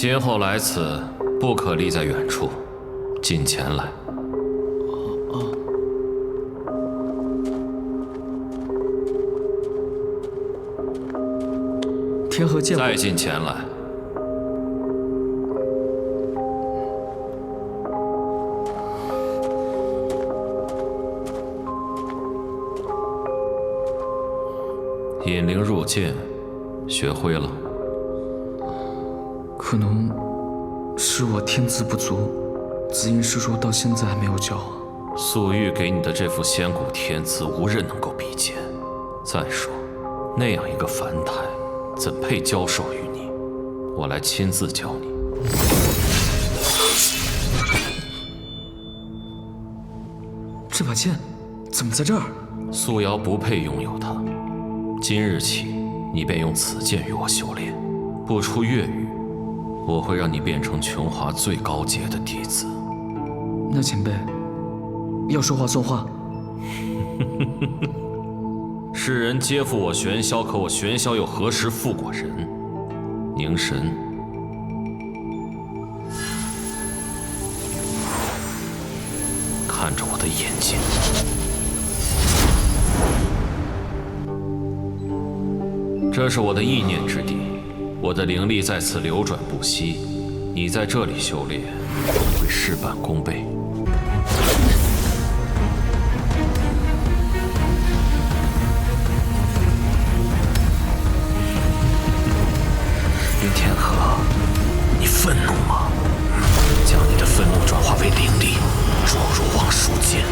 今后来此，不可立在远处，近前来。天河见过再近前来。引灵入剑，学会了。可能是我天资不足，紫音师叔到现在还没有教我。素玉给你的这副仙骨天资，无人能够比肩。再说，那样一个凡胎，怎配教授于你？我来亲自教你。这把剑怎么在这儿？素瑶不配拥有它。今日起，你便用此剑与我修炼。不出月余，我会让你变成琼华最高阶的弟子。那前辈要说话算话。世人皆负我玄霄，可我玄霄又何时负过人？凝神，看着我的眼睛。这是我的意念之地，我的灵力在此流转不息。你在这里修炼，会事半功倍。云天河，你愤怒吗？将你的愤怒转化为灵力，注入往术剑。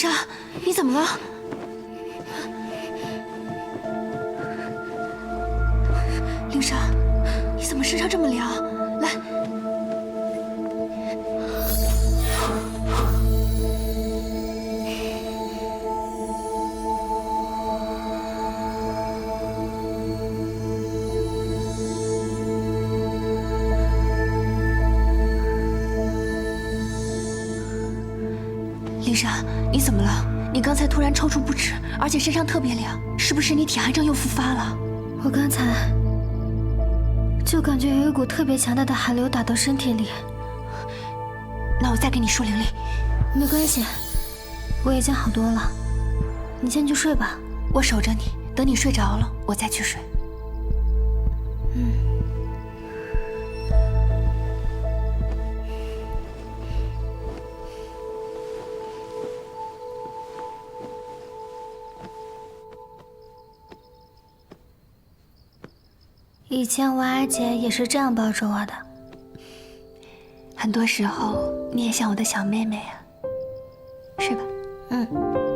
灵珊，你怎么了？灵珊，你怎么身上这么凉？来，灵山，你怎么了？你刚才突然抽搐不止，而且身上特别凉，是不是你体寒症又复发了？我刚才就感觉有一股特别强大的寒流打到身体里。那我再给你输灵力。没关系，我已经好多了。你先去睡吧，我守着你，等你睡着了，我再去睡。以前我阿姐也是这样抱着我的。很多时候，你也像我的小妹妹啊，睡吧。嗯。